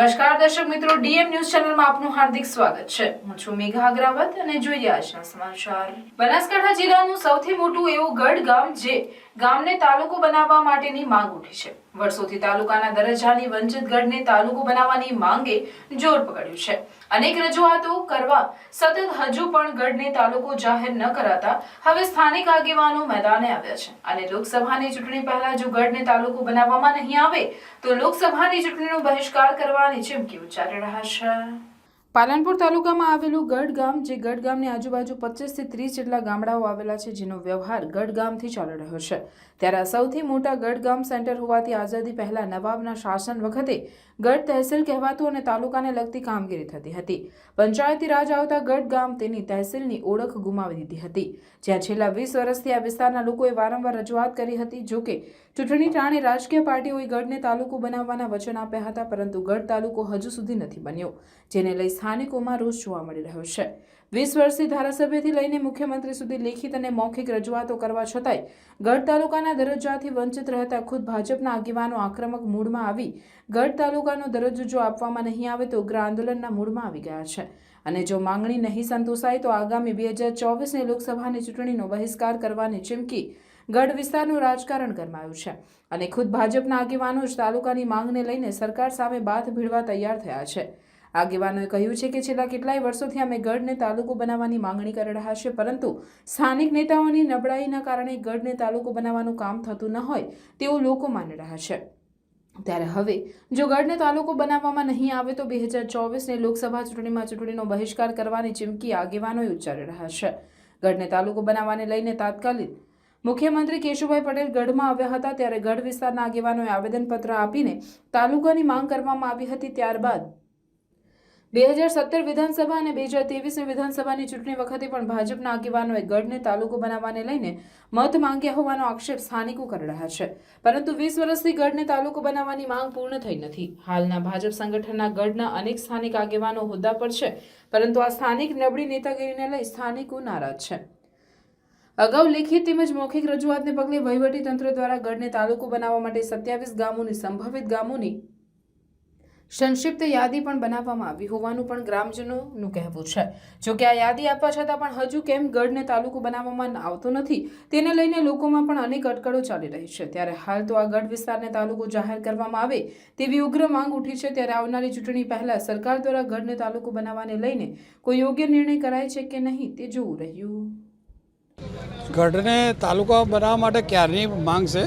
નમસ્કાર દર્શક મિત્રો, ડીએમ ન્યૂઝ ચેનલમાં આપનું હાર્દિક સ્વાગત છે. હું છું મેઘા અગ્રાવત અને જોઈએ આજના સમાચાર. બનાસકાંઠા જિલ્લાનું સૌથી મોટું એવું ગઢ ગામ જે ગામને તાલુકો બનાવવા માટેની માંગ ઉઠી છે. વર્ષોથી તાલુકાના દરજ્જાની વંચિત ગઢને તાલુકો બનાવવાની માંગે જોર પકડ્યું છે. અનેક રજૂઆતો કરવા સતત હજુ પણ ગઢને તાલુકો જાહેર ન કરાતા હવે સ્થાનિક આગેવાનો મેદાને આવ્યા છે. અને લોકસભાની ચૂંટણી પહેલા જો ગઢને તાલુકો બનાવવામાં નહીં આવે, તો લોકસભાની ચૂંટણીનો બહિષ્કાર કરવાની ચીમકી ઉચ્ચારી રહ્યા છે પાલનપુર તાલુકામાં આવેલું ગઢ ગામ જે ગઢ ગામની આજુબાજુ પચીસથી ત્રીસ જેટલા ગામડાઓ આવેલા છે, જેનો વ્યવહાર ગઢ ગામથી ચાલી રહ્યો છે. ત્યારે આ સૌથી મોટા ગઢ ગામ સેન્ટર હોવાથી આઝાદી પહેલા નવાબના શાસન વખતે ગઢ તહેસીલ કહેવાતું અને તાલુકાને લગતી કામગીરી થતી હતી. પંચાયતી રાજ આવતા ગઢ ગામ તેની તહેસીલની ઓળખ ગુમાવી દીધી હતી. જ્યાં છેલ્લા વીસ વર્ષથી આ વિસ્તારના લોકોએ વારંવાર રજૂઆત કરી હતી, જો કે ચૂંટણી ટાણે રાજકીય પાર્ટીઓએ ગઢને તાલુકો બનાવવાના વચન આપ્યા હતા, પરંતુ ગઢ તાલુકો હજુ સુધી નથી બન્યો, જેને લઈ સ્થાનિકોમાં રોષ જોવા મળી રહ્યો છે. વીસ વર્ષથી ધારાસભ્યથી લઈને મુખ્યમંત્રી સુધી લેખિત અને મૌખિક રજૂઆતો કરવા છતાંય ગઢ તાલુકાના દરજ્જાથી વંચિત રહેતા ખુદ ભાજપના આગેવાનો આક્રમક મૂડમાં આવી ગઢ તાલુકાનો દરજ્જો જો આપવામાં નહીં આવે તો ઉગ્ર આંદોલનના મૂડમાં આવી ગયા છે. અને જો માંગણી નહીં સંતોષાય તો આગામી બે હજાર ચોવીસની લોકસભાની ચૂંટણીનો બહિષ્કાર કરવાની ચીમકી ગઢ વિસ્તારનું રાજકારણ ગરમાયું છે. અને ખુદ ભાજપના આગેવાનો જ તાલુકાની માંગને લઈને સરકાર સામે બાથ ભીડવા તૈયાર થયા છે. આગેવાનોએ કહ્યું છે કે છેલ્લા કેટલાય વર્ષોથી અમે ગઢને તાલુકો બનાવવાની માંગણી કરી રહ્યા છે, પરંતુ સ્થાનિક નેતાઓની નબળાઈના કારણે ગઢને તાલુકો બનાવવાનું કામ થતું ન હોય તેવું લોકો માની રહ્યા છે. ત્યારે હવે, જો ગઢને તાલુકો બનાવવામાં નહીં આવે તો બે હજાર ચોવીસની લોકસભા ચૂંટણીમાં ચૂંટણીનો બહિષ્કાર કરવાની ચીમકી આગેવાનોએ ઉચ્ચારી રહ્યા છે. ગઢને તાલુકો બનાવવાને લઈને તાત્કાલિક મુખ્યમંત્રી કેશુભાઈ પટેલ ગઢમાં આવ્યા હતા, ત્યારે ગઢ વિસ્તારના આગેવાનોએ આવેદનપત્ર આપીને તાલુકાની માંગ કરવામાં આવી હતી, ત્યારબાદ બે હજાર સત્તર વિધાનસભા અને બે હજાર ત્રેવીસની વિધાનસભાની ચૂંટણી વખતે પણ ભાજપના આગેવાનોએ ગઢને તાલુકો બનાવવાને લઈને મત માંગ્યા હોવાનો આક્ષેપ સ્થાનિકો કરી રહ્યા છે. પરંતુ વીસ વર્ષથી ગઢને તાલુકો બનાવવાની માંગ પૂર્ણ થઈ નથી. હાલના ભાજપ સંગઠનના ગઢના અનેક સ્થાનિક આગેવાનો હોદ્દા પર છે, પરંતુ આ સ્થાનિક નબળી નેતાગીરીને લઈ સ્થાનિકો નારાજ છે. અગાઉ લેખિત તેમજ મૌખિક રજૂઆતને પગલે વહીવટી તંત્ર દ્વારા ગઢને તાલુકો બનાવવા માટે સત્યાવીસ ગામોની, સંભવિત ગામોની સંક્ષિપ્ત યાદી પણ બનાવવામાં આવી હોવાનું પણ ગ્રામજનોનું કહેવું છે. જો કે આ યાદી આપવા છતાં પણ હજુ કેમ ગઢને તાલુકો બનાવવામાં આવતો નથી, તેને લઈને લોકોમાં પણ અનેક અટકળો ચાલી રહી છે. ત્યારે હાલ તો આ ગઢ વિસ્તારને તાલુકો જાહેર કરવામાં આવે તેવી ઉગ્ર માંગ ઉઠી છે. ત્યારે આવનારી ચૂંટણી પહેલાં સરકાર દ્વારા ગઢને તાલુકો બનાવવાને લઈને કોઈ યોગ્ય નિર્ણય કરાય છે કે નહીં તે જોવું રહ્યું. ગઢને તાલુકા બનાવવા માટે ક્યારની માંગ છે?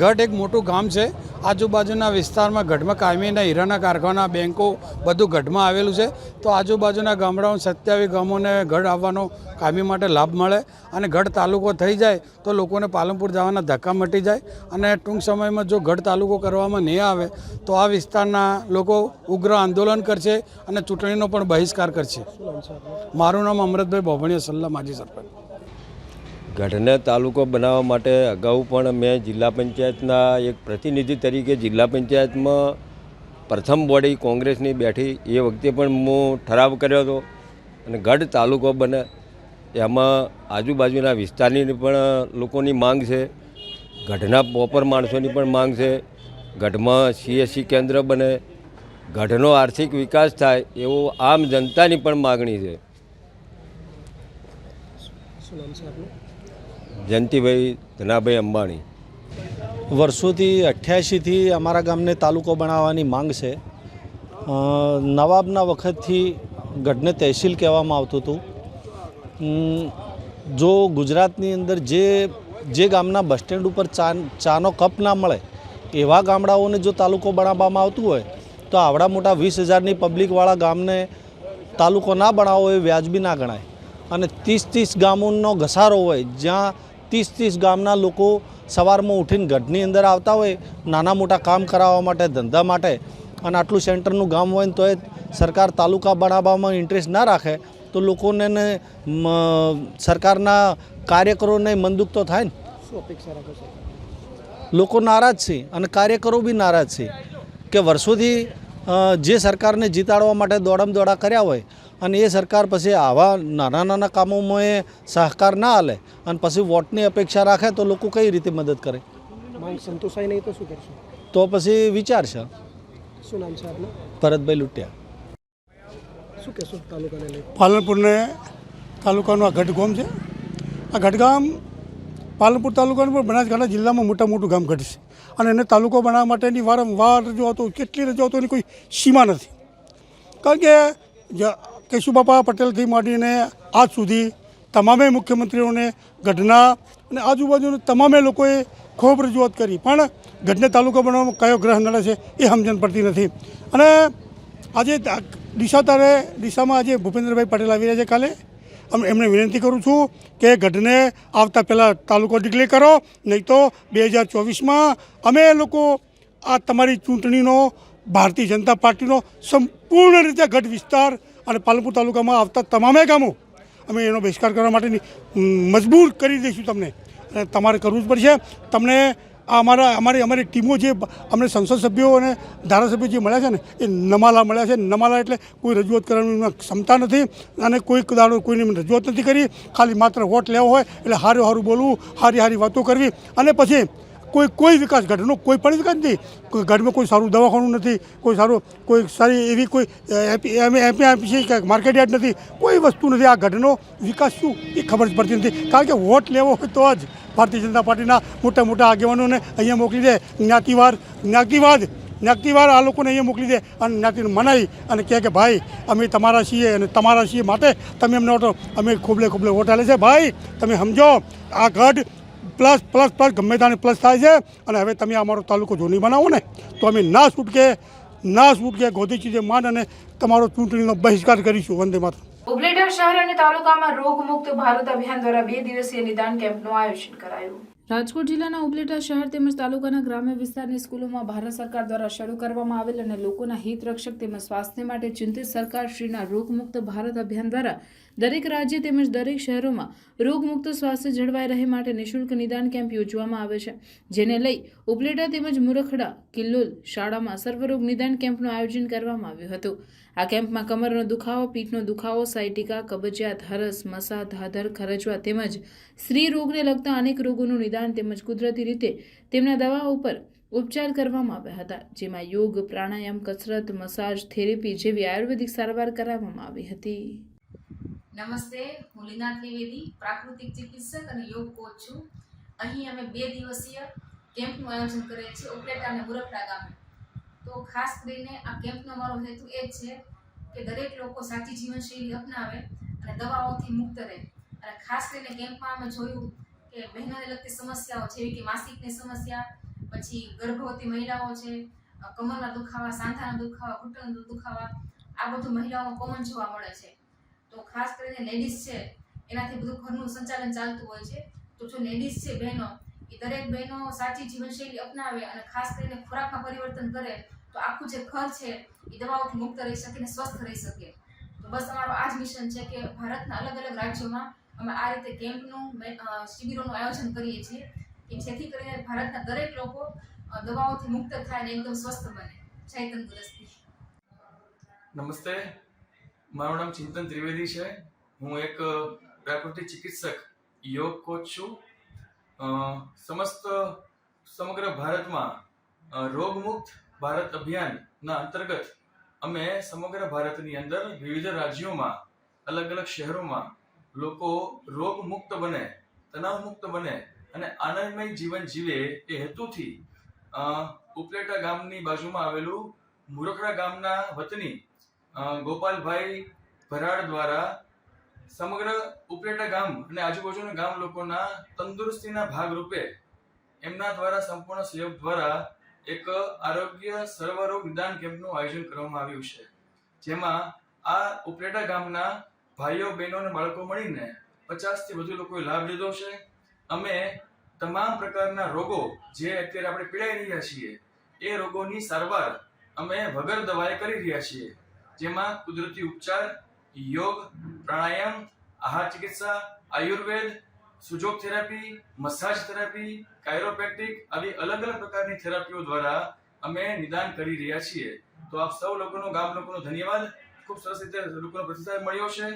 ગઢ એક મોટું ગામ છે. આજુબાજુના વિસ્તારમાં ગઢમાં કાયમીના હીરાના કારખાના બેન્કો બધું ગઢમાં આવેલું છે. તો આજુબાજુના ગામડાઓ સત્યાવીસ ગામોને ગઢ આવવાનો કાયમી માટે લાભ મળે અને ગઢ તાલુકો થઈ જાય તો લોકોને પાલનપુર જવાના ધક્કા મટી જાય અને ટૂંક સમયમાં જો ગઢ તાલુકો કરવામાં નહીં આવે તો આ વિસ્તારના લોકો ઉગ્ર આંદોલન કરશે અને ચૂંટણીનો પણ બહિષ્કાર કરશે. મારું નામ અમૃતભાઈ બોભણિયા, સલ્લા માજી સરપંચ. ગઢને તાલુકો બનાવવા માટે અગાઉ પણ મેં જિલ્લા પંચાયતના એક પ્રતિનિધિ તરીકે જિલ્લા પંચાયતમાં પ્રથમ બોડી કોંગ્રેસની બેઠી એ વખતે પણ હું ઠરાવ કર્યો હતો અને ગઢ તાલુકો બને. એમાં આજુબાજુના વિસ્તારની પણ લોકોની માંગ છે. ગઢના પોપર માણસોની પણ માંગ છે. ગઢમાં સીએસસી કેન્દ્ર બને. ગઢનો આર્થિક વિકાસ થાય એવો આમ જનતાની પણ માગણી છે. જયંતિભાઈ ધનાભાઈ અંબાણી. વર્ષોથી અઠ્યાસીથી અમારા ગામને તાલુકો બનાવવાની માંગ છે. નવાબના વખતથી ગઢને તહેસીલ કહેવામાં આવતું હતું. જો ગુજરાતની અંદર જે જે ગામના બસ સ્ટેન્ડ ઉપર ચા ચાનો કપ ના મળે, એવા ગામડાઓને જો તાલુકો બનાવવામાં આવતું હોય, તો આવડા મોટા વીસ હજારની પબ્લિકવાળા ગામને તાલુકો ના બનાવો એ વ્યાજબી ના ગણાય. અને ત્રીસ ત્રીસ ગામોનો ઘસારો હોય જ્યાં ત્રીસ ત્રીસ ગામના લોકો સવારમાં ઉઠીને ગઢની અંદર આવતા હોય નાના મોટા કામ કરાવવા માટે ધંધા માટે અને આટલું સેન્ટરનું ગામ હોય ને તો એ સરકાર તાલુકા બનાવવામાં ઇન્ટરેસ્ટ ના રાખે તો લોકોને સરકારના કાર્યકરોને મનદુખ તો થાય ને? લોકો નારાજ છે અને કાર્યકરો બી નારાજ છે કે વર્ષોથી જે સરકારને જીતાડવા માટે દોડમ દોડા કર્યા હોય અને એ સરકાર પછી આવા નાના નાના કામોમાં એ સહકાર ના આલે અને પછી વોટની અપેક્ષા રાખે તો લોકો કઈ રીતે મદદ કરે? માંગ સંતોષાય નહીં તો શું કરશો? તો પછી વિચાર છે શું નામ છે આપનું? ભરતભાઈ લૂંટ્યા. શું કહેશો તાલુકાને પાલનપુરને તાલુકાનું આ ગઢગામ છે. આ ગઢગામ પાલનપુર તાલુકાનું પણ બનાસકાંઠા જિલ્લામાં મોટા મોટું ગામ ઘટશે. છે અને એને તાલુકો બનાવવા માટેની વારંવાર રજૂઆતો કેટલી રજૂઆતોની કોઈ સીમા નથી. કારણ કે જ- કેશુબાપા પટેલથી માંડીને આજ સુધી તમામે મુખ્યમંત્રીઓને ગઢના અને આજુબાજુના તમામે લોકોએ ખૂબ રજૂઆત કરી. પણ ગઢને તાલુકો બનાવવામાં કયો ગ્રહ નડે છે એ સમજણ પડતી નથી. અને આજે દિશા તારે, દિશામાં આજે ભૂપેન્દ્રભાઈ પટેલ આવી રહ્યા છે કાલે. અમે, એમને વિનંતી કરું છું કે ગઢને આવતા પહેલાં તાલુકો ડિક્લેર કરો, નહીં તો બે હજાર ચોવીસમાં અમે લોકો આ તમારી ચૂંટણીનો ભારતીય જનતા પાર્ટીનો સંપૂર્ણ રીતે ગઢ વિસ્તાર અને પાલનપુર તાલુકામાં આવતા તમામે ગામો અમે એનો બહિષ્કાર કરવા માટેની મજબૂર કરી દઈશું તમને. અને તમારે કરવું જ પડશે. તમને આ અમારા, અમારી અમારી ટીમો જે અમને સંસદ સભ્યો અને ધારાસભ્યો જે મળ્યા છે ને, એ નમાલા મળ્યા છે. નમાલા એટલે કોઈ રજૂઆત કરવાની ક્ષમતા નથી અને કોઈ દાડો કોઈની રજૂઆત નથી કરી. ખાલી માત્ર વોટ લેવો હોય એટલે સારું સારું બોલવું સારી સારી વાતો કરવી અને પછી કોઈ કોઈ વિકાસ ગઢનો કોઈ પણ વિકાસ નથી. કોઈ ગઢમાં કોઈ સારું દવાખાનું નથી, કોઈ સારું, કોઈ સારી એવી કોઈ એપી એમપી છે કે માર્કેટ યાર્ડ નથી. કોઈ વસ્તુ નથી. આ ગઢનો વિકાસ શું? એ ખબર જ પડતી નથી. કારણ કે વોટ લેવો હોય તો જ ભારતીય જનતા પાર્ટીના મોટા મોટા આગેવાનોને અહીંયા મોકલી દે. જ્ઞાતિવાદ જ્ઞાતિવાદ જ્ઞાતિવાર આ લોકોને અહીંયા મોકલી દે અને જ્ઞાતિને મનાઈ અને કહે કે, ભાઈ, અમે તમારા છીએ અને તમારા છીએ માટે તમે અમને ઓટો અમે ખોબલે ખોબલે વોટ આલે છે. ભાઈ, તમે સમજો, આ ગઢ પ્લસ પ્લસ પ્લસ ગમે તાને પ્લસ થાય છે. અને હવે તમે અમારો તાલુકો જો બનાવો ને તો અમે ના છૂટકે ના છૂટકે ગોધીચી જે માન અને તમારો ચૂંટણીનો બહિષ્કાર કરીશું. વંદે માત્ર ઉપલેટા શહેર અને તાલુકામાં રોગમુક્ત ભારત અભિયાન દ્વારા બે દિવસીય નિદાન કેમ્પનું આયોજન કરાયું. રાજકોટ જિલ્લાના ઉપલેટા શહેર તેમજ તાલુકાના ગ્રામ્ય વિસ્તારની સ્કૂલોમાં ભારત સરકાર દ્વારા શરૂ કરવામાં આવેલ અને લોકોના હિત રક્ષક તેમજ સ્વાસ્થ્ય માટે ચિંતિત સરકાર શ્રીના રોગમુક્ત ભારત અભિયાન દ્વારા દરેક રાજ્ય તેમજ દરેક શહેરોમાં રોગમુક્ત સ્વાસ્થ્ય જળવાઈ રહે માટે નિઃશુલ્ક નિદાન કેમ્પ યોજવામાં આવે છે. જેને લઈ ઉપલેટા તેમજ મુરખડા, કિલ્લોલ શાળામાં સર્વરોગ નિદાન કેમ્પનું આયોજન કરવામાં આવ્યું હતું. આ કેમ્પમાં કમરનો દુખાવો, પીઠનો દુખાવો, સાયટિકા, કબજિયાત, હરસ મસા ધાધર ખરજવા તેમજ સ્ત્રી રોગને લગતા અનેક રોગોનું નિદાન તેમજ કુદરતી રીતે તેમના દવાઓ ઉપર ઉપચાર કરવામાં આવ્યા હતા. જેમાં યોગ, પ્રાણાયામ, કસરત, મસાજ, થેરેપી જેવી આયુર્વેદિક સારવાર કરાવવામાં આવી હતી. નમસ્તે, હું લીના ત્રિવેદી, પ્રાકૃતિક ચિકિત્સક અને યોગ કોચ છું. અહીં અમે બે દિવસીય કેમ્પનું આયોજન કરીએ છીએ, ઉપલેટા અને મુરફડા ગામે. તો ખાસ કરીને આ કેમ્પનો અમારો હેતુ એ જ છે કે દરેક લોકો સાચી જીવનશૈલી અપનાવે અને દવાઓથી મુક્ત રહે. અને ખાસ કરીને કેમ્પમાં અમે જોયું કે બહેનોને લગતી સમસ્યાઓ જેવી કે માસિકની સમસ્યા, પછી ગર્ભવતી મહિલાઓ છે, કમરના દુખાવા, સાંધાના દુખાવા, ઘૂંટણના દુખાવા, આ બધું મહિલાઓમાં કોમન જોવા મળે છે. તો ખાસ કરીને લેડીઝ છે, એનાથી બધું ઘરનું સંચાલન ચાલતું હોય છે. તો જો લેડીઝ છે, બહેનો એ દરેક બહેનો સાચી જીવનશૈલી અપનાવે અને ખાસ કરીને ખોરાકમાં પરિવર્તન કરે, તો આખું જે ઘર છે એ દવાઓથી મુક્ત રહી શકે અને સ્વસ્થ રહી શકે. તો બસ અમારું આ જ મિશન છે કે ભારતના અલગ અલગ રાજ્યોમાં અમે આ રીતે કેમ્પનું શિબિરોનું આયોજન કરીએ છીએ કે જેથી કરીને ભારતના દરેક લોકો દવાઓથી મુક્ત થાય અને એકદમ સ્વસ્થ બને. જય તંદુરસ્તી. નમસ્તે. મારું નામ ચિંતન ત્રિવેદી છે. હું એક પ્રાકૃતિક ચિકિત્સક, યોગ કોચ છું. સમસ્ત, સમગ્ર ભારતમાં રોગમુક્ત ભારત અભિયાનના અંતર્ગત અમે સમગ્ર ભારતની અંદર વિવિધ રાજ્યોમાં, અલગ અલગ શહેરોમાં લોકો રોગમુક્ત બને તણાવમુક્ત બને અને આનંદમય જીવન જીવે એ હેતુથી ઉપલેટા ગામની બાજુમાં આવેલું મુરખડા ગામના વતની ગોપાલભાઈ ભરાડ દ્વારા સમગ્ર ઉપલેટા ગામ અને આજુબાજુના ગામ લોકોના તંદુરસ્તીના ભાગરૂપે એમના દ્વારા સંપૂર્ણ સહયોગ દ્વારા એક આરોગ્ય સર્વરોગ નિદાન કેમ્પનું આયોજન કરવામાં આવ્યું છે. જેમાં આ ઉપલેટા ગામના ભાઈઓ, બહેનો અને બાળકો મળીને પચાસથી વધુ લોકોએ લાભ લીધો છે. અમે તમામ પ્રકારના રોગો જે અત્યારે આપણે પીડાઈ રહ્યા છીએ, એ રોગોની સારવાર અમે વગર દવાએ કરી રહ્યા છીએ. જેમાં કુદરતી ઉપચાર યોગ પ્રાણાયામ આહાર ચિકિત્સા Ayurveda Su Jok therapy massage therapy chiropractic આવી અલગ અલગ પ્રકારની થેરાપીઓ દ્વારા અમે નિદાન કરી રહ્યા છીએ. તો આપ સૌ લોકોનો ગામ લોકોનો ધન્યવાદ. ખૂબ સરસ રીતે લોકોનો પ્રતિસાદ મળ્યો છે.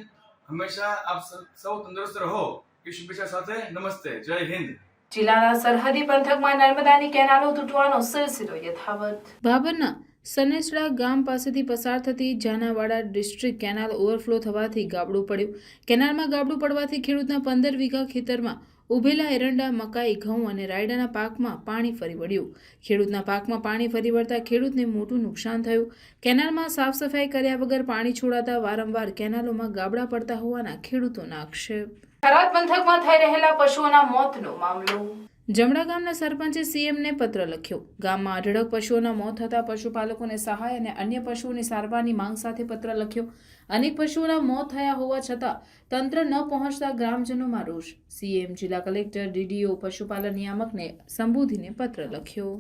હંમેશા આપ સૌ તંદુરસ્ત રહો. એ શુભેચ્છા સાથે નમસ્તે. જય હિન્દ. જિલ્લાના સરહદી પંથકમાં નર્મદાની કેનાલો તૂટવાનો સિલસિલો યથાવત. ભાભરના સનેસડા ગામ પાસેથી પસાર થતી જાનાવાડા ડિસ્ટ્રિક્ટ કેનાલ ઓવરફ્લો થવાથી ગાબડું પડ્યું. કેનાલમાં ગાબડું પડવાથી ખેડૂતના પંદર વીઘા ખેતરમાં ઉભેલા એરંડા, મકાઈ, ઘઉં અને રાયડાના પાકમાં પાણી ફરી વળ્યું. ખેડૂતના પાકમાં પાણી ફરી વળતા ખેડૂતને મોટું નુકસાન થયું. કેનાલમાં સાફ સફાઈ કર્યા વગર પાણી છોડાતા વારંવાર કેનાલોમાં ગાબડા પડતા હોવાના ખેડૂતોના આક્ષેપ. થઈ રહેલા પશુઓના મોતનો મામલો જમણા ગામના સરપંચે સીએમને પત્ર લખ્યો. ગામમાં અઢળક પશુઓના મોત થતા પશુપાલકોને સહાય અને અન્ય પશુઓની સારવારની માંગ સાથે પત્ર લખ્યો. અનેક પશુઓના મોત થયા હોવા છતાં તંત્ર ન પહોંચતા ગ્રામજનોમાં રોષ. સીએમ જિલ્લા કલેક્ટર, ડીડીઓ, પશુપાલન નિયામકને સંબોધીને પત્ર લખ્યો.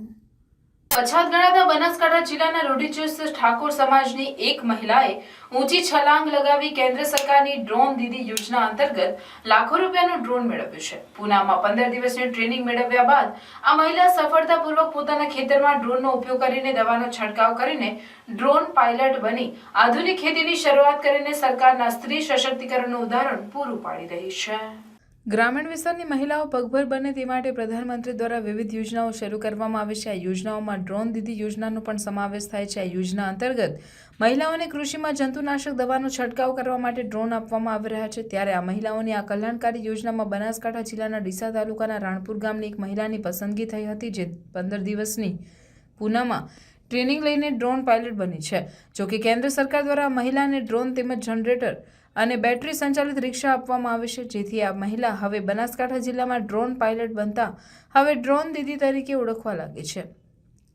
પછાત ગણાતા બનાસકાંઠા જિલ્લાના રૂઢિચુસ્ત ઠાકોર સમાજની એક મહિલાએ ઊંચી છલાંગ લગાવી કેન્દ્ર સરકારની ડ્રોન દીદી યોજના અંતર્ગત લાખો રૂપિયાનું ડ્રોન મેળવ્યું છે. પૂનામાં પંદર દિવસની ટ્રેનિંગ મેળવ્યા બાદ આ મહિલા સફળતાપૂર્વક પોતાના ખેતરમાં ડ્રોનનો ઉપયોગ કરીને દવાનો છંટકાવ કરીને ડ્રોન પાયલટ બની આધુનિક ખેતીની શરૂઆત કરીને સરકારના સ્ત્રી સશક્તિકરણનું ઉદાહરણ પૂરું પાડી રહી છે. ગ્રામીણ વિસ્તારની મહિલાઓ પગભર બને તે માટે પ્રધાનમંત્રી દ્વારા વિવિધ યોજનાઓ શરૂ કરવામાં આવી છે. આ યોજનાઓમાં ડ્રોન દીદી યોજનાનો પણ સમાવેશ થાય છે. આ યોજના અંતર્ગત મહિલાઓને કૃષિમાં જંતુનાશક દવાનો છંટકાવ કરવા માટે ડ્રોન આપવામાં આવી રહ્યા છે. ત્યારે આ મહિલાઓની આ કલ્યાણકારી યોજનામાં બનાસકાંઠા જિલ્લાના ડીસા તાલુકાના રાણપુર ગામની એક મહિલાની પસંદગી થઈ હતી, જે પંદર દિવસની પૂનામાં ટ્રેનિંગ લઈને ડ્રોન પાયલટ બની છે. જોકે કેન્દ્ર સરકાર દ્વારા મહિલાને ડ્રોન તેમજ જનરેટર અને બેટરી સંચાલિત રિક્ષા આપવામાં આવે છે. જેથી આ મહિલા હવે બનાસકાંઠા જિલ્લામાં ડ્રોન પાયલટ બનતા હવે ડ્રોન દીદી તરીકે ઓળખવા લાગી છે.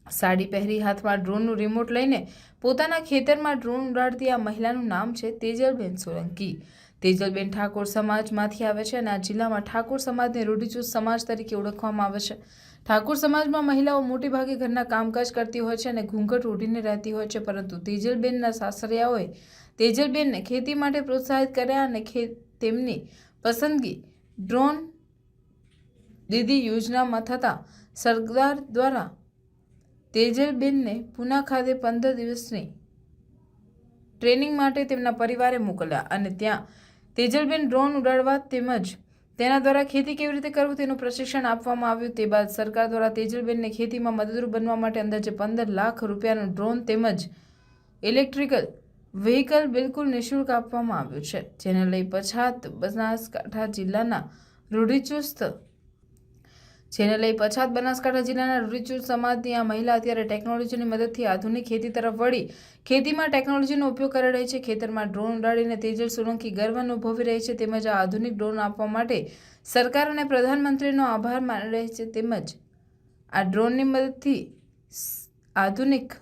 સાડી પહેરી હાથમાં ડ્રોનનું રિમોટ લઈને પોતાના ખેતરમાં ડ્રોન ઉડાડતી આ મહિલાનું નામ છે તેજલબેન સોલંકી. તેજલબેન ઠાકોર સમાજમાંથી આવે છે અને આ જિલ્લામાં ઠાકોર સમાજને રૂઢિચુસ્ત સમાજ તરીકે ઓળખવામાં આવે છે. ઠાકોર સમાજમાં મહિલાઓ મોટેભાગે ઘરના કામકાજ કરતી હોય છે અને ઘૂંઘટ ઓઢીને રહેતી હોય છે. પરંતુ તેજલબેનના સાસરિયાઓએ તેજલબેનને ખેતી માટે પ્રોત્સાહિત કર્યા અને તેમની પસંદગી ડ્રોન દીદી યોજનામાં થતાં સરદાર દ્વારા તેજલબેનને પુના ખાતે પંદર દિવસની ટ્રેનિંગ માટે તેમના પરિવારે મોકલ્યા અને ત્યાં તેજલબેન ડ્રોન ઉડાડવા તેમજ તેના દ્વારા ખેતી કેવી રીતે કરવું તેનું પ્રશિક્ષણ આપવામાં આવ્યું તે બાદ સરકાર દ્વારા તેજલબેનને ખેતીમાં મદદરૂપ બનવા માટે અંદાજે પંદર લાખ રૂપિયાનું ડ્રોન તેમજ ઇલેક્ટ્રિકલ વ્હીકલ બિલકુલ નિઃશુલ્ક આપવામાં આવ્યું છે, જેને લઈ પછાત બનાસકાંઠા જિલ્લાના રૂઢિચુસ્ત જેને લઈ પછાત બનાસકાંઠા જિલ્લાના રૂઢિચુસ્ત સમાજની આ મહિલા અત્યારે ટેકનોલોજીની મદદથી આધુનિક ખેતી તરફ વળી ખેતીમાં ટેકનોલોજીનો ઉપયોગ કરી રહી છે, ખેતરમાં ડ્રોન ઉડાડીને તેજલ સોલંકી ગર્વ અનુભવી રહી છે, તેમજ આ આધુનિક ડ્રોન આપવા માટે સરકાર અને પ્રધાનમંત્રીનો આભાર માની રહી છે, તેમજ આ ડ્રોનની મદદથી આધુનિક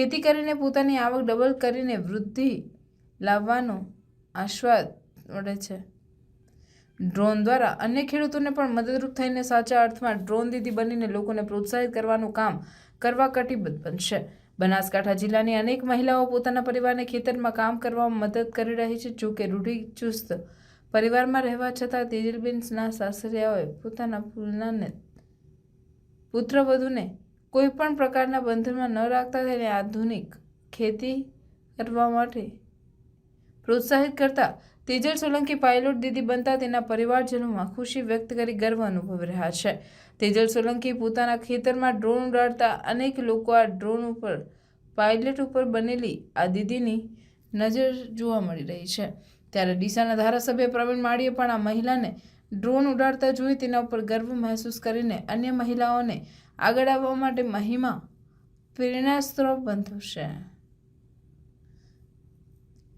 ખેતી કરીને પોતાની આવક ડબલ કરીને વૃદ્ધિ લાવવાનો આસ્વાદ મળે છે. ડ્રોન દ્વારા અન્ય ખેડૂતોને પણ મદદરૂપ થઈને સાચા અર્થમાં ડ્રોન દીદી બનીને લોકોને પ્રોત્સાહિત કરવાનું કામ કરવા કટિબદ્ધ બનશે. બનાસકાંઠા જિલ્લાની અનેક મહિલાઓ પોતાના પરિવારને ખેતરમાં કામ કરવામાં મદદ કરી રહી છે. જોકે રૂઢિચુસ્ત પરિવારમાં રહેવા છતાં તેજલબેનના સાસરિયાઓએ પોતાના પુલનાને પુત્રવધૂને કોઈ પણ પ્રકારના બંધનમાં ન રાખતા તેને આધુનિક ખેતી કરવા માટે પ્રોત્સાહિત કરતા તેજલ સોલંકી પાયલોટ દીદી બનતા તેના પરિવારજનોમાં ખુશી વ્યક્ત કરી ગર્વ અનુભવી રહ્યા છે. તેજલ સોલંકી પોતાના ખેતરમાં ડ્રોન ઉડાડતા અનેક લોકો આ ડ્રોન ઉપર, પાયલટ ઉપર બનેલી આ દીદીની નજર જોવા મળી રહી છે. ત્યારે ડીસાના ધારાસભ્ય પ્રવીણ માળીએ પણ આ મહિલાને ડ્રોન ઉડાડતા જોઈ તેના ઉપર ગર્વ મહેસૂસ કરીને અન્ય મહિલાઓને આગળ આવવા માટે મહિમા, પ્રેરણાસ્ત્રોત બનતું છે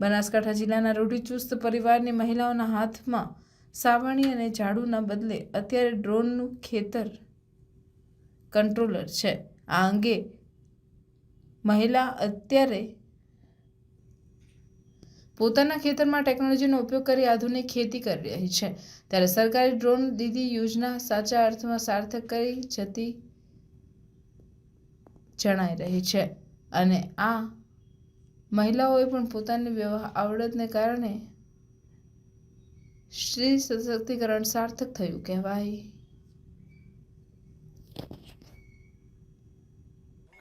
બનાસકાંઠા જિલ્લાના રૂઢિચુસ્ત પરિવારની મહિલાઓના હાથમાં સાવણી અને ઝાડુના બદલે અત્યારે ડ્રોનનું ખેતર કંટ્રોલર છે. આ અંગે મહિલા અત્યારે પોતાના ખેતરમાં ટેકનોલોજીનો ઉપયોગ કરી આધુનિક ખેતી કરી રહી છે. ત્યારે સરકારી ડ્રોન દીદી યોજના સાચા અર્થમાં સાર્થક કરી જતી જણાઈ રહી છે. અને આ મહિલાઓએ પણ પોતાની વ્યવહાર આવડતને કારણે સ્ત્રી સશક્તિકરણ સાર્થક થયું કહેવાય.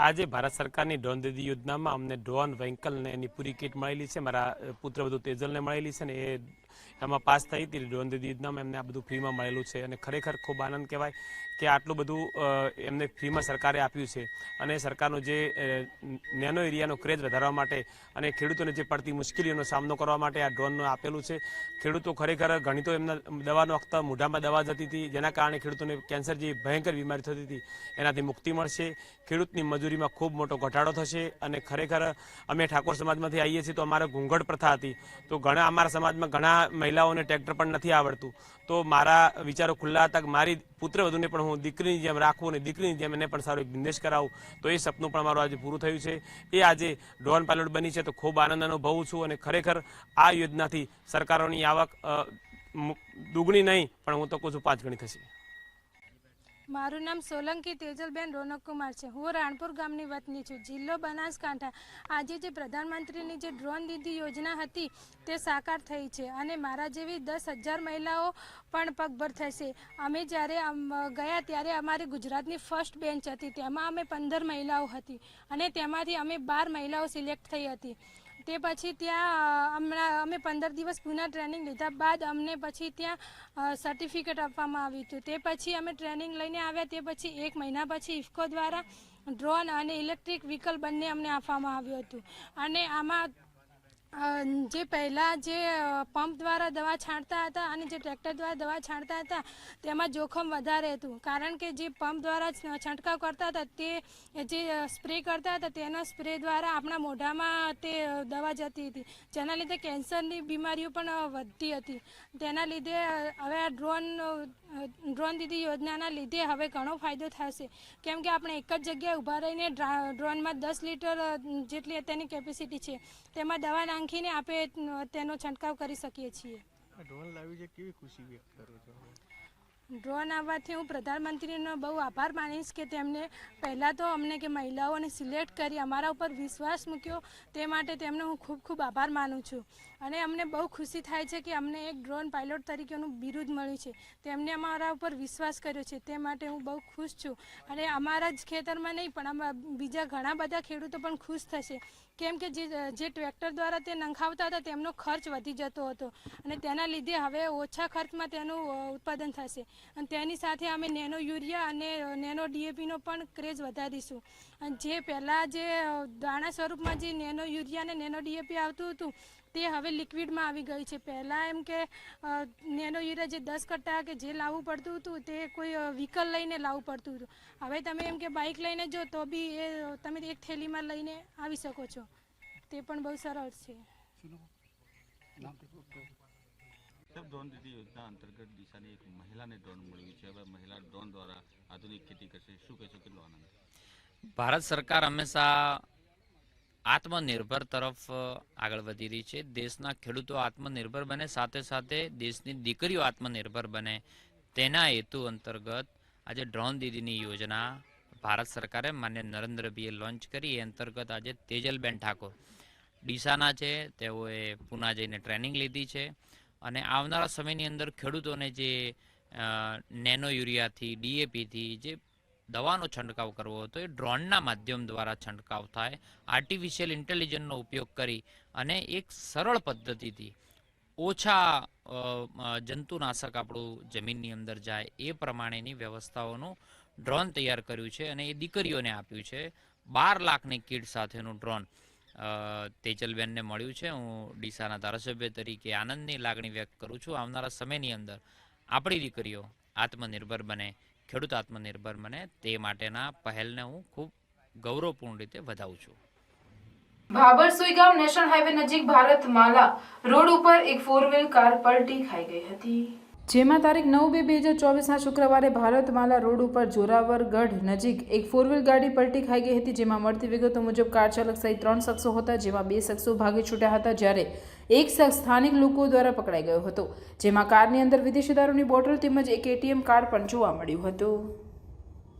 આજે ભારત સરકારની ડ્રોન દીદી યોજનામાં અમને ડ્રોન વ્હીકલ એની પૂરી કિટ મળેલી છે, મારા પુત્ર બધું તેજલને મળેલી છે ને એ એમાં પાસ થઈ હતી. ડ્રોન દીદી યોજનામાં એમને આ બધું ફ્રીમાં મળેલું છે અને ખરેખર ખૂબ આનંદ કહેવાય કે આટલું બધું એમને ફ્રીમાં સરકારે આપ્યું છે. અને સરકારનો જે નેનો એરિયાનો ક્રેઝ વધારવા માટે અને ખેડૂતોને જે પડતી મુશ્કેલીઓનો સામનો કરવા માટે આ ડ્રોનનું આપેલું છે. ખેડૂતો ખરેખર ઘણી તો એમના દવાનો વખત મોઢામાં દવા જતી હતી, જેના કારણે ખેડૂતોને કેન્સર જેવી ભયંકર બીમારી થતી હતી. એનાથી મુક્તિ મળશે. ખેડૂતની મજૂરીમાં ખૂબ મોટો ઘટાડો થશે. અને ખરેખર અમે ઠાકોર સમાજમાંથી આવીએ છીએ તો અમારે ઘૂંઘટ પ્રથા હતી. તો ઘણા અમારા સમાજમાં ઘણા મહિલાઓને ટ્રેક્ટર પણ નથી આવડતું. તો મારા વિચારો ખુલ્લા હતા કે મારી પુત્રવધુને પણ હું દીકરીની જેમ રાખું અને દીકરીની જેમ એને પણ સારો એક બિઝનેસ કરાવું. તો એ સપનું પણ મારું આજે પૂરું થયું છે. એ આજે ડ્રોન પાયલોટ બની છે તો ખૂબ આનંદ અનુભવું છું અને ખરેખર આ યોજનાથી સરકારોની આવક દુગણી નહીં, પણ હું તો કહું છું પાંચ ગણી થશે. મારું નામ સોલંકી તેજલબેન રોનકકુમાર છે. હું રાણપુર ગામની વતની છું. જિલ્લો બનાસકાંઠા. આજે જે પ્રધાનમંત્રીની જે ડ્રોન દીદી યોજના હતી, તે સાકાર થઈ છે અને મારા જેવી દસ હજાર મહિલાઓ પણ પગભર થશે. અમે જ્યારે ગયા ત્યારે અમારી ગુજરાતની ફર્સ્ટ બેન્ચ હતી. તેમાં અમે પંદર મહિલાઓ હતી અને તેમાંથી અમે બાર મહિલાઓ સિલેક્ટ થઈ હતી. તે પછી ત્યાં હમણાં અમે પંદર દિવસ પુના ટ્રેનિંગ લીધા બાદ અમને પછી ત્યાં સર્ટિફિકેટ આપવામાં આવ્યું હતું. તે પછી અમે ટ્રેનિંગ લઈને આવ્યા, તે પછી એક મહિના પછી ઇફકો દ્વારા ડ્રોન અને ઇલેક્ટ્રિક વ્હીકલ બંને અમને આપવામાં આવ્યું હતું. અને આમાં જે પહેલાં જે પંપ દ્વારા દવા છાંટતા હતા અને જે ટ્રેક્ટર દ્વારા દવા છાંટતા હતા, તેમાં જોખમ વધારે હતું. કારણ કે જે પંપ દ્વારા છંટકાવ કરતા હતા, તે જે સ્પ્રે કરતા હતા, તેનો સ્પ્રે દ્વારા આપણા મોઢામાં તે દવા જતી હતી. જેના લીધે કેન્સરની બીમારીઓ પણ વધતી હતી. તેના લીધે હવે આ ડ્રોન ડ્રોન દીદી યોજનાના લીધે હવે ઘણો ફાયદો થશે. કેમ કે આપણે એક જ જગ્યાએ ઊભા રહીને ડ્રા- ડ્રોનમાં દસ લીટર જેટલી તેની કેપેસિટી છે, તેમાં દવા નાખીને આપણે તેનો છંટકાવ કરી શકીએ છીએ. ડ્રોન લાવી છે, કેવી ખુશી વ્યક્ત કરો છો? ડ્રોન આવવાથી હું પ્રધાનમંત્રીનો બહુ આભાર માનીશ કે તેમણે પહેલાં તો અમને કે મહિલાઓને સિલેક્ટ કરી અમારા ઉપર વિશ્વાસ મૂક્યો. તે માટે તેમનો હું ખૂબ ખૂબ આભાર માનું છું. અને અમને બહુ ખુશી થાય છે કે અમને એક ડ્રોન પાયલોટ તરીકેનું બિરુદ મળ્યું છે. તેમણે અમારા ઉપર વિશ્વાસ કર્યો છે. તે માટે હું બહુ ખુશ છું. અને અમારા જ ખેતરમાં નહીં, પણ અમારા બીજા ઘણા બધા ખેડૂતો પણ ખુશ થશે. કેમ કે જે જે ટ્રેક્ટર દ્વારા તે નંખાવતા હતા, તેમનો ખર્ચ વધી જતો હતો. અને તેના લીધે હવે ઓછા ખર્ચમાં તેનું ઉત્પાદન થશે. અને તેની સાથે અમે નેનો યુરિયા અને નેનો ડીએપીનો પણ ક્રેઝ વધારીશું. અને જે પહેલાં જે દાણા સ્વરૂપમાં જે નેનો યુરિયા અને નેનો ડીએપી આવતું હતું તે હવે લિક્વિડમાં આવી ગઈ છે. પહેલાં એમ કે નેનો યુરિયા જે દસ કટ્ટા કે જે લાવવું પડતું હતું તે કોઈ વ્હીકલ લઈને લાવવું પડતું હતું. હવે તમે એમ કે બાઇક લઈને જો તો બી એ તમે એક થેલીમાં લઈને આવી શકો છો. તે પણ બહુ સરળ છે. ડ્રોન દીદી યોજના અંતર્ગત દિશાની એક મહિલાને ડ્રોન મળ્યું છે. હવે મહિલા ડ્રોન દ્વારા આધુનિક ખેતી કરશે. શું કહેશો કેટલો આનંદ? ભારત સરકાર હંમેશા આત્મનિર્ભર તરફ આગળ વધી રહી છે. દેશના ખેડૂતો આત્મનિર્ભર બને, સાથે સાથે દેશની દીકરીઓ આત્મનિર્ભર બને. તેના હેતુ અંતર્ગત આજે ડ્રોન દીદીની યોજના ભારત સરકારે માન્ય નરેન્દ્રભાઈએ લોન્ચ કરી. એ અંતર્ગત આજે તેજલબેન ઠાકોર ડીસાના છે. તેઓએ પુના જઈને ટ્રેનિંગ લીધી છે. અને આવનારા સમયની અંદર ખેડૂતોને જે નેનો યુરિયાથી, ડીએપીથી જે દવાનો છંટકાવ કરવો હતો. એ ડ્રોનના માધ્યમ દ્વારા છંટકાવ થાય. આર્ટિફિશિયલ ઇન્ટેલિજન્સનો ઉપયોગ કરી અને એક સરળ પદ્ધતિથી ઓછા જંતુનાશક આપણું જમીનની અંદર જાય એ પ્રમાણેની વ્યવસ્થાઓનું ડ્રોન તૈયાર કર્યું છે અને એ દીકરીઓને આપ્યું છે. બાર લાખની કીટ સાથેનું ડ્રોન તેજલબેનને મળ્યું છે. હું ડીસાના ધારાસભ્ય તરીકે આનંદની લાગણી વ્યક્ત કરું છું. આવનારા સમયની અંદર આપણી દીકરીઓ આત્મનિર્ભર બને ખેડૂત આત્મનિર્ભર બને તે માટેના પહેલને હું ખૂબ ગૌરવપૂર્ણ રીતે વધાવું છું. ભાબર સુઈગામ નેશનલ હાઈવે નજીક ભારત માલા રોડ ઉપર એક ફોર વ્હીલ કાર પલટી ખાઈ ગઈ હતી. જેમાં તારીખ નવ બે બે હજાર ચોવીસના શુક્રવારે ભારતમાલા રોડ ઉપર જોરાવરગઢ નજીક એક ફોર વ્હીલ ગાડી પલટી ખાઈ ગઈ હતી, જેમાં મળતી વિગતો મુજબ કાર ચાલક સહિત ત્રણ શખ્સો હતા, જેમાં બે શખ્સો ભાગી છૂટ્યા હતા, જ્યારે એક શખ્સ સ્થાનિક લોકો દ્વારા પકડાઈ ગયો હતો જેમાં કારની અંદર વિદેશી દારૂની બોટલ તેમજ એક એટીએમ કાર્ડ પણ જોવા મળ્યું હતું.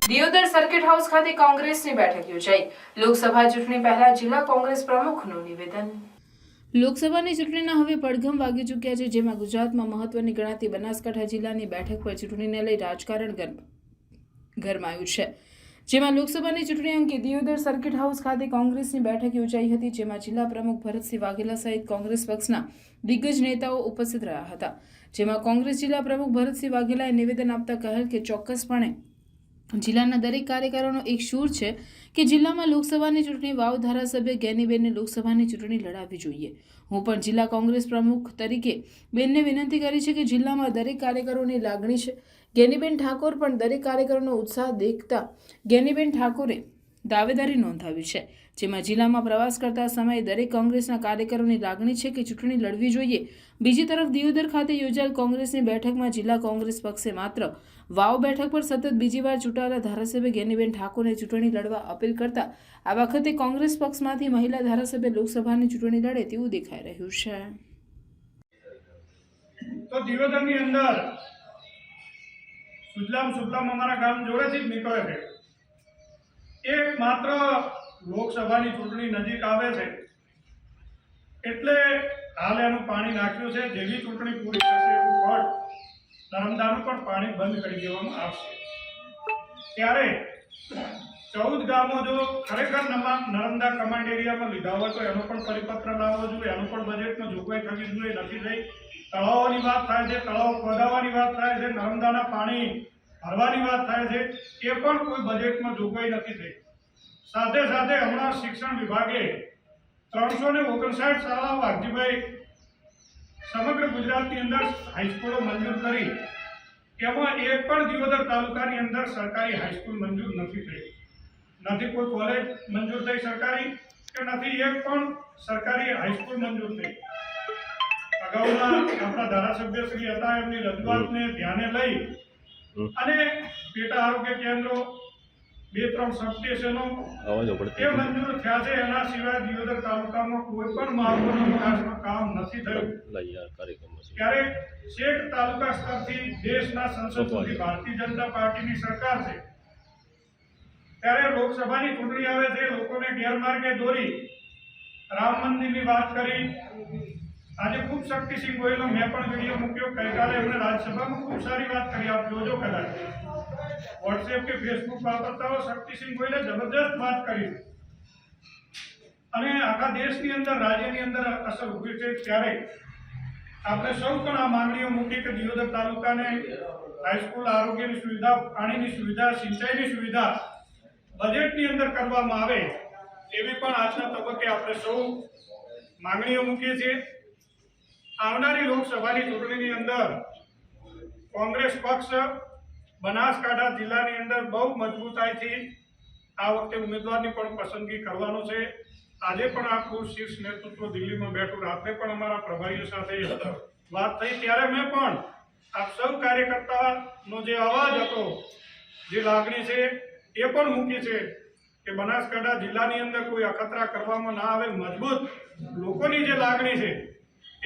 દિયોદર સર્કિટ હાઉસ ખાતે કોંગ્રેસની બેઠક યોજાઈ. લોકસભા ચૂંટણી પહેલા જિલ્લા કોંગ્રેસ પ્રમુખનું નિવેદન. લોકસભાની ચૂંટણીના હવે પડઘમ વાગી ચૂક્યા છે જેમાં ગુજરાતમાં મહત્વની ગણાતી બનાસકાંઠા જિલ્લાની બેઠક પર ચૂંટણીને લઈ રાજકારણ ગરમ ગરમાયું છે. જેમાં લોકસભાની ચૂંટણી અંગે દિયોદર સર્કિટ હાઉસ ખાતે કોંગ્રેસની બેઠક યોજાઈ હતી, જેમાં જિલ્લા પ્રમુખ ભરતસિંહ વાઘેલા સહિત કોંગ્રેસ પક્ષના દિગ્ગજ નેતાઓ ઉપસ્થિત રહ્યા હતા. જેમાં કોંગ્રેસ જિલ્લા પ્રમુખ ભરતસિંહ વાઘેલાએ નિવેદન આપતા કહેલ કે ચોક્કસપણે જિલ્લાના દરેક કાર્યકરોનો એક સૂર છે કે જિલ્લામાં લોકસભાની ચૂંટણી વાવ ધારાસભ્ય ગેનીબેનને લોકસભાની ચૂંટણી લડાવવી જોઈએ. હું પણ જિલ્લા કોંગ્રેસ પ્રમુખ તરીકે બેનને વિનંતી કરી છે કે જિલ્લામાં દરેક કાર્યકરોની લાગણી છે જ્ઞાનીબેન ઠાકોર પણ દરેક કાર્યકરોનો ઉત્સાહ દેખતા ગેનીબેન ઠાકોરે દાવેદારી નોંધાવી છે, જેમાં જિલ્લામાં પ્રવાસ કરતા સમયે દરેક કોંગ્રેસના કાર્યકરોની લાગણી છે કે ચૂંટણી લડવી જોઈએ. બીજી તરફ દિયોદર ખાતે યોજાયેલ કોંગ્રેસની બેઠકમાં જિલ્લા કોંગ્રેસ પક્ષે માત્ર વાવ બેઠક પર સતત બીજી વાર ચૂંટાયેલા ધારાસભ્ય ગેનીબેન ઠાકોરને ચૂંટણી લડવા અપીલ કરતા, આ વખતે કોંગ્રેસ પક્ષમાંથી મહિલા ધારાસભ્ય લોકસભાની ચૂંટણી લડે તેવું દેખાઈ રહ્યું છે. તો દિયોદરની અંદર સુજલામ સુજલામ અમારા ગામ જોડેથી જ નીકળે છે. એક માત્ર લોકસભાની ચૂંટણી નજીક આવે છે. એટલે હાલ એનું પાણી નાખ્યું છે. જેવી ચૂંટણી પૂરી થશે એવું પણ નર્મદાનું પણ પાણી બંધ કરી દેવામાં આવશે. ત્યારે ચૌદ ગામો જો ખરેખર નર્મદા કમાન્ડ એરિયામાં લીધા હોય તો એનો પણ પરિપત્ર લાવવો જોઈએ. એનું પણ બજેટમાં જોગવાઈ થવી જોઈએ. નથી થઈ. તળાવોની વાત થાય છે, તળાવ ખોદાવવાની વાત થાય છે, નર્મદાના પાણી ભરવાની વાત થાય છે, એ પણ કોઈ બજેટમાં જોગવાઈ નથી થઈ. સાથે સાથે હમણાં શિક્ષણ વિભાગે ત્રણસો ને ઓગણસાઠ શાળાઓ વાઘજીભાઈ સમગ્ર ગુજરાતની અંદર હાઈસ્કૂલો મંજૂર કરી. એમાં એક પણ દિયોદર તાલુકાની અંદર સરકારી હાઈસ્કૂલ મંજૂર નથી થઈ. નથી કોઈ કોલેજ મંજૂર થઈ સરકારી કે નથી એક પણ સરકારી હાઈસ્કૂલ મંજૂર થઈ. અગાઉના આપણા ધારાસભ્ય શ્રી હતા એમની રજૂઆતને ધ્યાને લઈ અને પેટા આરોગ્ય કેન્દ્રો બે ત્રણ સબસ્ટેશનો એ મંજૂર થયા છે. એના સિવાય દિયોદર તાલુકામાં કોઈ પણ માર્ગોના વિકાસનું કામ નથી થયું. ત્યારે શેખ તાલુકા સ્તરથી દેશના સંસદ સુધી ભારતીય જનતા પાર્ટીની સરકાર છે. ત્યારે લોકસભાની ચૂંટણી આવે છે, લોકોને ગેરમાર્ગે દોરી રામ મંદિરની વાત કરી. આજે ખૂબ શક્તિસિંહ ગોયલનો મેં પણ વીડિયો મૂક્યો. ગઈકાલે એમણે રાજ્યસભામાં ખૂબ સારી વાત કરી. આપ જોજો કદાચ. વોટ્સએપ કે ફેસબુક વાપરતા હો, શક્તિસિંહ ગોયલે જબરદસ્ત વાત કરી. અને આખા દેશની અંદર, રાજ્યની અંદર અસર ઊભી છે ત્યારે આપણે સૌ પણ આ માંગણીઓ મૂકી કે દિયોદર તાલુકાને હાઈસ્કૂલ આરોગ્યની સુવિધા, પાણીની સુવિધા, સિંચાઈની સુવિધા બજેટની અંદર કરવામાં આવે એવી પણ આજના તબક્કે આપણે સૌ માંગણીઓ મૂકીએ છીએ. આવનારી લોકસભાની ચૂંટણીની અંદર કોંગ્રેસ પક્ષ બનાસકાંઠા જિલ્લાની અંદર બહુ મજબૂતાઈથી આ વખતે ઉમેદવારની પણ પસંદગી કરવાનો છે. આજે પણ આખું શીર્ષ નેતૃત્વ દિલ્હીમાં બેઠું. રાત્રે પણ અમારા પ્રભારીઓ સાથે વાત થઈ. ત્યારે મેં પણ આપ સૌ કાર્યકર્તાનો જે અવાજ હતો, જે લાગણી છે એ પણ મૂકી છે કે બનાસકાંઠા જિલ્લાની અંદર કોઈ અખતરા કરવામાં ના આવે, મજબૂત લોકોની જે લાગણી છે,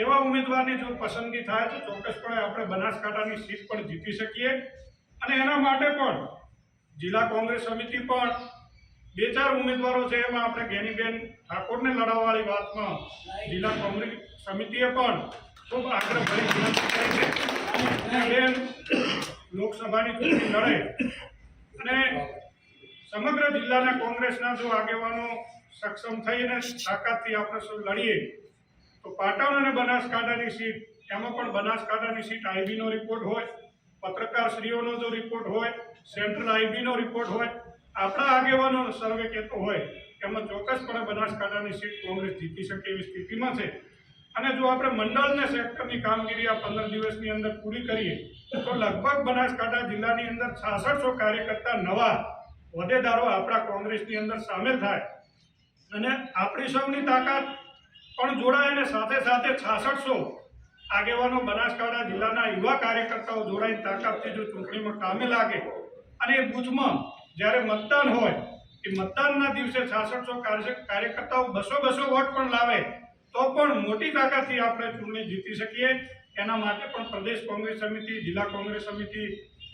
એવા ઉમેદવારની જો પસંદગી થાય તો ચોક્કસપણે આપણે બનાસકાંઠાની સીટ પણ જીતી શકીએ. અને એના માટે પણ જિલ્લા કોંગ્રેસ સમિતિ પણ બે ચાર ઉમેદવારો છે, એમાં આપણે ગેનીબેન ઠાકોરને લડાવવાળી વાતમાં જિલ્લા કોંગ્રેસ સમિતિએ પણ ખૂબ આગ્રહભરી વિનંતી કરી છે. લોકસભાની ચૂંટણી લડે. અને સમગ્ર જિલ્લાના કોંગ્રેસના જો આગેવાનો સક્ષમ થઈને તાકાતથી આપણે સૌ લડીએ, તો પાટણ અને બનાસકાંઠાની સીટ, એમાં પણ બનાસકાંઠાની સીટ આઈબીનો રિપોર્ટ હોય, પત્રકારશ્રીઓનો જો રિપોર્ટ હોય સેન્ટ્રલ આઈબીનો રિપોર્ટ હોય, આપણા આગેવાનો સર્વે કહેતો હોય, એમાં ચોક્કસપણે બનાસકાંઠાની સીટ કોંગ્રેસ જીતી શકે એવી સ્થિતિમાં છે. અને જો આપણે મંડળને સેક્ટરની કામગીરી આ પંદર દિવસની અંદર પૂરી કરીએ, તો લગભગ બનાસકાંઠા જિલ્લાની અંદર છાસઠસો કાર્યકર્તા નવા હોદ્દેદારો આપણા કોંગ્રેસની અંદર સામેલ થાય અને આપણી સૌની તાકાત પણ જોડાય અને સાથે સાથે છાસઠસો આગેવાનો બનાસકાંઠા જિલ્લાના યુવા કાર્યકર્તાઓ જોડાઈ તાકાતથી જો ચૂંટણીમાં કામે લાગે અને એ બૂથમાં જ્યારે મતદાન હોય, એ મતદાનના દિવસે છાસઠસો કાર્યકર્તાઓ બસો બસો વોટ પણ લાવે, તો પણ મોટી તાકાતથી આપણે ચૂંટણી જીતી શકીએ. એના માટે પણ પ્રદેશ કોંગ્રેસ સમિતિ, જિલ્લા કોંગ્રેસ સમિતિ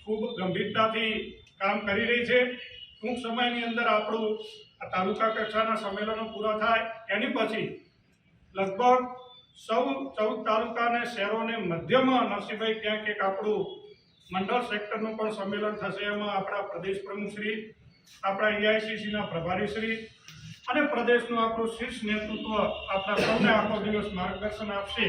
ખૂબ ગંભીરતાથી કામ કરી રહી છે. ટૂંક સમયની અંદર આપણું આ તાલુકા કક્ષાના સંમેલનો પૂરા થાય. એની પછી લગભગ સૌ ચૌદ તાલુકા અને શહેરોને મધ્યમાં નરસિંહભાઈ ક્યાંક એક આપણું મંડળ સેક્ટરનું પણ સંમેલન થશે. એમાં આપણા પ્રદેશ પ્રમુખશ્રી આપણા એઆઈસીસીના પ્રભારીશ્રી અને પ્રદેશનું આપણું શીર્ષ નેતૃત્વ આપણા સૌને આખો દિવસ માર્ગદર્શન આપશે.